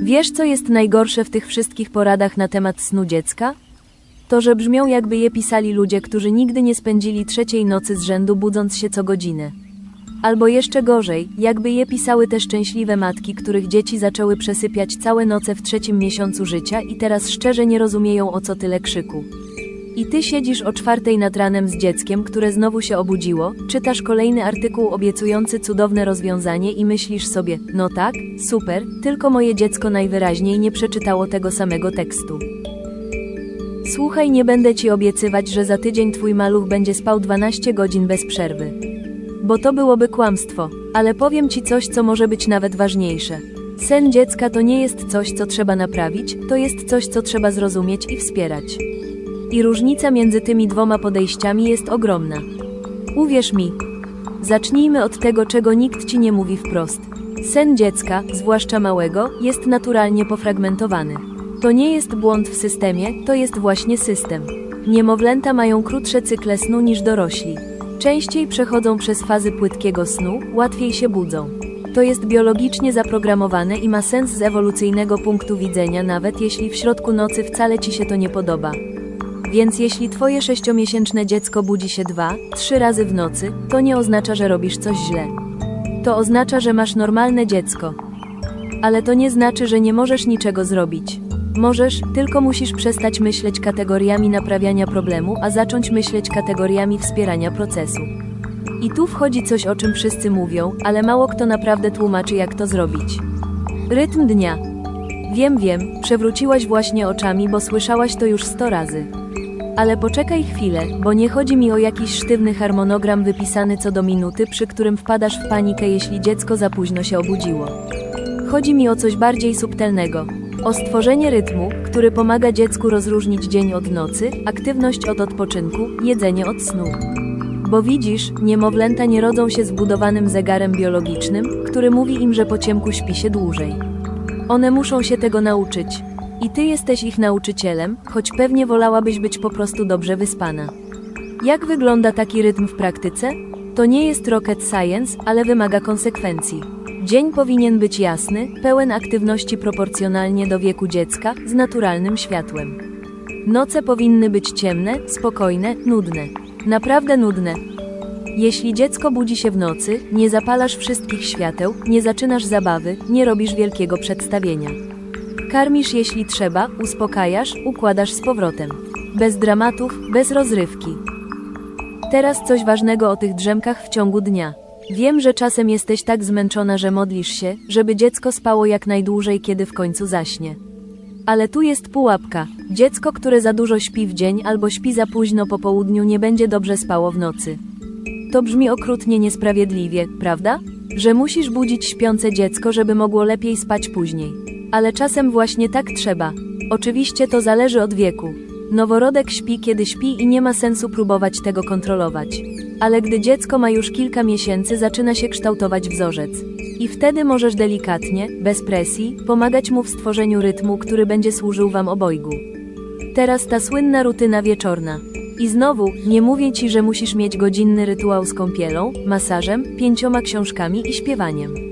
Wiesz, co jest najgorsze w tych wszystkich poradach na temat snu dziecka? To, że brzmią jakby je pisali ludzie, którzy nigdy nie spędzili trzeciej nocy z rzędu budząc się co godzinę. Albo jeszcze gorzej, jakby je pisały te szczęśliwe matki, których dzieci zaczęły przesypiać całe noce w trzecim miesiącu życia i teraz szczerze nie rozumieją o co tyle krzyku. I ty siedzisz o czwartej nad ranem z dzieckiem, które znowu się obudziło, czytasz kolejny artykuł obiecujący cudowne rozwiązanie i myślisz sobie, no tak, super, tylko moje dziecko najwyraźniej nie przeczytało tego samego tekstu. Słuchaj, nie będę ci obiecywać, że za tydzień twój maluch będzie spał 12 godzin bez przerwy. Bo to byłoby kłamstwo, ale powiem ci coś, co może być nawet ważniejsze. Sen dziecka to nie jest coś, co trzeba naprawić, to jest coś, co trzeba zrozumieć i wspierać. I różnica między tymi dwoma podejściami jest ogromna. Uwierz mi. Zacznijmy od tego, czego nikt ci nie mówi wprost. Sen dziecka, zwłaszcza małego, jest naturalnie pofragmentowany. To nie jest błąd w systemie, to jest właśnie system. Niemowlęta mają krótsze cykle snu niż dorośli. Częściej przechodzą przez fazy płytkiego snu, łatwiej się budzą. To jest biologicznie zaprogramowane i ma sens z ewolucyjnego punktu widzenia, nawet jeśli w środku nocy wcale ci się to nie podoba. Więc jeśli twoje sześciomiesięczne dziecko budzi się dwa, trzy razy w nocy, to nie oznacza, że robisz coś źle. To oznacza, że masz normalne dziecko. Ale to nie znaczy, że nie możesz niczego zrobić. Możesz, tylko musisz przestać myśleć kategoriami naprawiania problemu, a zacząć myśleć kategoriami wspierania procesu. I tu wchodzi coś, o czym wszyscy mówią, ale mało kto naprawdę tłumaczy, jak to zrobić. Rytm dnia. Wiem, wiem, przewróciłaś właśnie oczami, bo słyszałaś to już sto razy. Ale poczekaj chwilę, bo nie chodzi mi o jakiś sztywny harmonogram wypisany co do minuty, przy którym wpadasz w panikę, jeśli dziecko za późno się obudziło. Chodzi mi o coś bardziej subtelnego. O stworzenie rytmu, który pomaga dziecku rozróżnić dzień od nocy, aktywność od odpoczynku, jedzenie od snu. Bo widzisz, niemowlęta nie rodzą się zbudowanym zegarem biologicznym, który mówi im, że po ciemku śpi się dłużej. One muszą się tego nauczyć. I ty jesteś ich nauczycielem, choć pewnie wolałabyś być po prostu dobrze wyspana. Jak wygląda taki rytm w praktyce? To nie jest rocket science, ale wymaga konsekwencji. Dzień powinien być jasny, pełen aktywności proporcjonalnie do wieku dziecka, z naturalnym światłem. Noce powinny być ciemne, spokojne, nudne. Naprawdę nudne. Jeśli dziecko budzi się w nocy, nie zapalasz wszystkich świateł, nie zaczynasz zabawy, nie robisz wielkiego przedstawienia. Karmisz jeśli trzeba, uspokajasz, układasz z powrotem. Bez dramatów, bez rozrywki. Teraz coś ważnego o tych drzemkach w ciągu dnia. Wiem, że czasem jesteś tak zmęczona, że modlisz się, żeby dziecko spało jak najdłużej, kiedy w końcu zaśnie. Ale tu jest pułapka. Dziecko, które za dużo śpi w dzień albo śpi za późno po południu, nie będzie dobrze spało w nocy. To brzmi okrutnie niesprawiedliwie, prawda? Że musisz budzić śpiące dziecko, żeby mogło lepiej spać później. Ale czasem właśnie tak trzeba. Oczywiście to zależy od wieku. Noworodek śpi kiedy śpi i nie ma sensu próbować tego kontrolować. Ale gdy dziecko ma już kilka miesięcy, zaczyna się kształtować wzorzec. I wtedy możesz delikatnie, bez presji, pomagać mu w stworzeniu rytmu, który będzie służył wam obojgu. Teraz ta słynna rutyna wieczorna. I znowu, nie mówię ci, że musisz mieć godzinny rytuał z kąpielą, masażem, pięcioma książkami i śpiewaniem.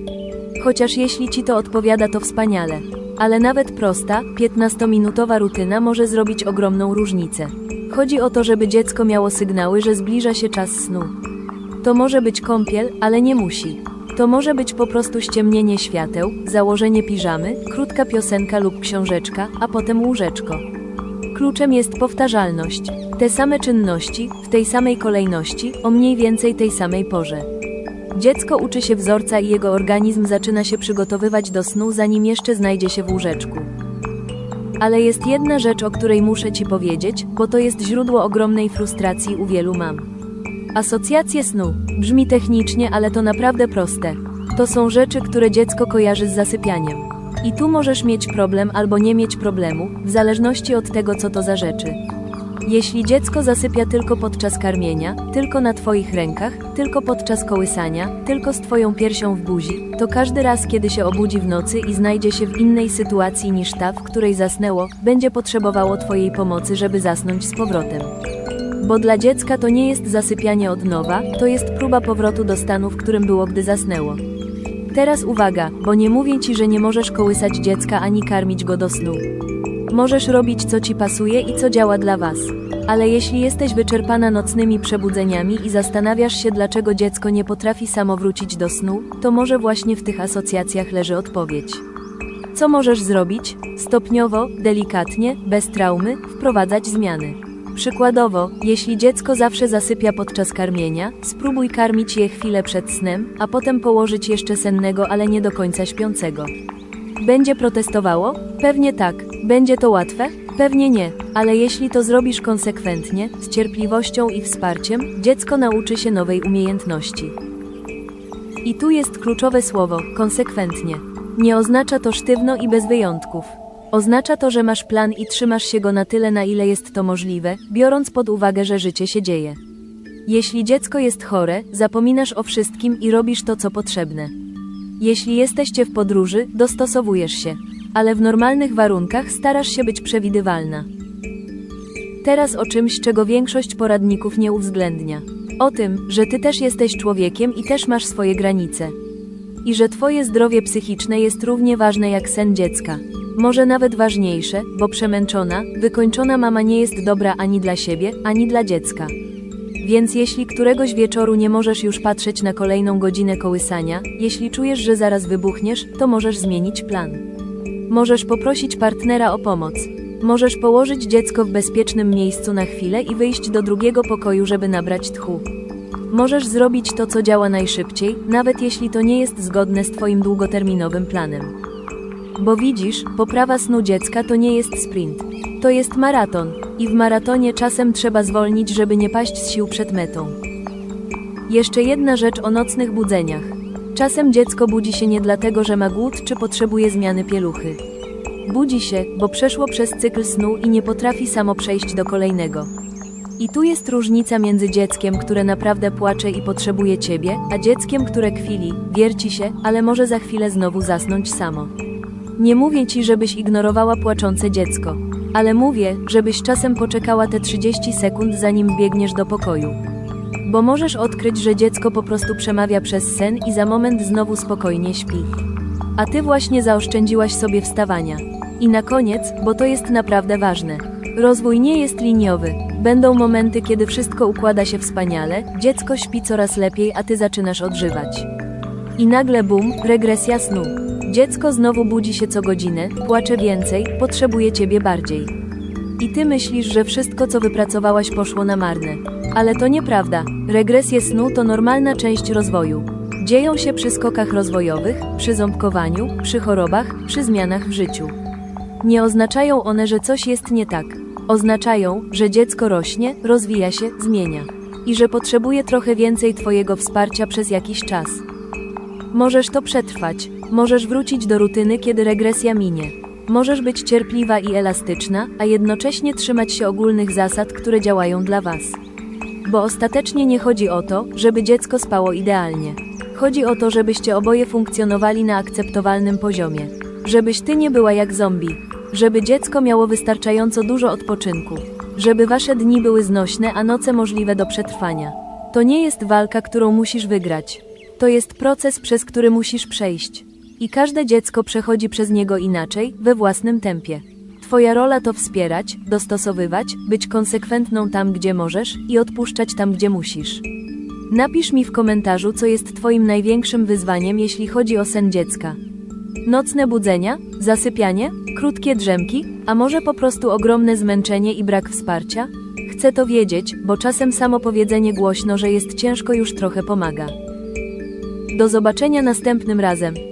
Chociaż jeśli ci to odpowiada, to wspaniale. Ale nawet prosta, 15-minutowa rutyna może zrobić ogromną różnicę. Chodzi o to, żeby dziecko miało sygnały, że zbliża się czas snu. To może być kąpiel, ale nie musi. To może być po prostu ściemnienie świateł, założenie piżamy, krótka piosenka lub książeczka, a potem łóżeczko. Kluczem jest powtarzalność. Te same czynności, w tej samej kolejności, o mniej więcej tej samej porze. Dziecko uczy się wzorca i jego organizm zaczyna się przygotowywać do snu, zanim jeszcze znajdzie się w łóżeczku. Ale jest jedna rzecz, o której muszę Ci powiedzieć, bo to jest źródło ogromnej frustracji u wielu mam. Asocjacje snu. Brzmi technicznie, ale to naprawdę proste. To są rzeczy, które dziecko kojarzy z zasypianiem. I tu możesz mieć problem albo nie mieć problemu, w zależności od tego, co to za rzeczy. Jeśli dziecko zasypia tylko podczas karmienia, tylko na Twoich rękach, tylko podczas kołysania, tylko z Twoją piersią w buzi, to każdy raz, kiedy się obudzi w nocy i znajdzie się w innej sytuacji niż ta, w której zasnęło, będzie potrzebowało Twojej pomocy, żeby zasnąć z powrotem. Bo dla dziecka to nie jest zasypianie od nowa, to jest próba powrotu do stanu, w którym było, gdy zasnęło. Teraz uwaga, bo nie mówię ci, że nie możesz kołysać dziecka ani karmić go do snu. Możesz robić co ci pasuje i co działa dla was. Ale jeśli jesteś wyczerpana nocnymi przebudzeniami i zastanawiasz się, dlaczego dziecko nie potrafi samo wrócić do snu, to może właśnie w tych asocjacjach leży odpowiedź. Co możesz zrobić? Stopniowo, delikatnie, bez traumy, wprowadzać zmiany. Przykładowo, jeśli dziecko zawsze zasypia podczas karmienia, spróbuj karmić je chwilę przed snem, a potem położyć jeszcze sennego, ale nie do końca śpiącego. Będzie protestowało? Pewnie tak. Będzie to łatwe? Pewnie nie, ale jeśli to zrobisz konsekwentnie, z cierpliwością i wsparciem, dziecko nauczy się nowej umiejętności. I tu jest kluczowe słowo konsekwentnie. Nie oznacza to sztywno i bez wyjątków. Oznacza to, że masz plan i trzymasz się go na tyle, na ile jest to możliwe, biorąc pod uwagę, że życie się dzieje. Jeśli dziecko jest chore, zapominasz o wszystkim i robisz to, co potrzebne. Jeśli jesteście w podróży, dostosowujesz się, ale w normalnych warunkach starasz się być przewidywalna. Teraz o czymś, czego większość poradników nie uwzględnia. O tym, że ty też jesteś człowiekiem i też masz swoje granice. I że twoje zdrowie psychiczne jest równie ważne jak sen dziecka. Może nawet ważniejsze, bo przemęczona, wykończona mama nie jest dobra ani dla siebie, ani dla dziecka. Więc jeśli któregoś wieczoru nie możesz już patrzeć na kolejną godzinę kołysania, jeśli czujesz, że zaraz wybuchniesz, to możesz zmienić plan. Możesz poprosić partnera o pomoc. Możesz położyć dziecko w bezpiecznym miejscu na chwilę i wyjść do drugiego pokoju, żeby nabrać tchu. Możesz zrobić to, co działa najszybciej, nawet jeśli to nie jest zgodne z Twoim długoterminowym planem. Bo widzisz, poprawa snu dziecka to nie jest sprint. To jest maraton. I w maratonie czasem trzeba zwolnić, żeby nie paść z sił przed metą. Jeszcze jedna rzecz o nocnych budzeniach. Czasem dziecko budzi się nie dlatego, że ma głód czy potrzebuje zmiany pieluchy. Budzi się, bo przeszło przez cykl snu i nie potrafi samo przejść do kolejnego. I tu jest różnica między dzieckiem, które naprawdę płacze i potrzebuje ciebie, a dzieckiem, które kwili, wierci się, ale może za chwilę znowu zasnąć samo. Nie mówię ci, żebyś ignorowała płaczące dziecko, ale mówię, żebyś czasem poczekała te 30 sekund, zanim biegniesz do pokoju. Bo możesz odkryć, że dziecko po prostu przemawia przez sen i za moment znowu spokojnie śpi. A ty właśnie zaoszczędziłaś sobie wstawania. I na koniec, bo to jest naprawdę ważne. Rozwój nie jest liniowy. Będą momenty, kiedy wszystko układa się wspaniale, dziecko śpi coraz lepiej, a ty zaczynasz odżywać. I nagle bum, regresja snu. Dziecko znowu budzi się co godzinę, płacze więcej, potrzebuje ciebie bardziej. I ty myślisz, że wszystko co wypracowałaś poszło na marne. Ale to nieprawda. Regresje snu to normalna część rozwoju. Dzieją się przy skokach rozwojowych, przy ząbkowaniu, przy chorobach, przy zmianach w życiu. Nie oznaczają one, że coś jest nie tak. Oznaczają, że dziecko rośnie, rozwija się, zmienia. I że potrzebuje trochę więcej Twojego wsparcia przez jakiś czas. Możesz to przetrwać, możesz wrócić do rutyny, kiedy regresja minie. Możesz być cierpliwa i elastyczna, a jednocześnie trzymać się ogólnych zasad, które działają dla Was. Bo ostatecznie nie chodzi o to, żeby dziecko spało idealnie. Chodzi o to, żebyście oboje funkcjonowali na akceptowalnym poziomie. Żebyś ty nie była jak zombie. Żeby dziecko miało wystarczająco dużo odpoczynku. Żeby wasze dni były znośne, a noce możliwe do przetrwania. To nie jest walka, którą musisz wygrać. To jest proces, przez który musisz przejść. I każde dziecko przechodzi przez niego inaczej, we własnym tempie. Twoja rola to wspierać, dostosowywać, być konsekwentną tam, gdzie możesz i odpuszczać tam, gdzie musisz. Napisz mi w komentarzu, co jest Twoim największym wyzwaniem, jeśli chodzi o sen dziecka. Nocne budzenia, zasypianie, krótkie drzemki, a może po prostu ogromne zmęczenie i brak wsparcia? Chcę to wiedzieć, bo czasem samo powiedzenie głośno, że jest ciężko już trochę pomaga. Do zobaczenia następnym razem.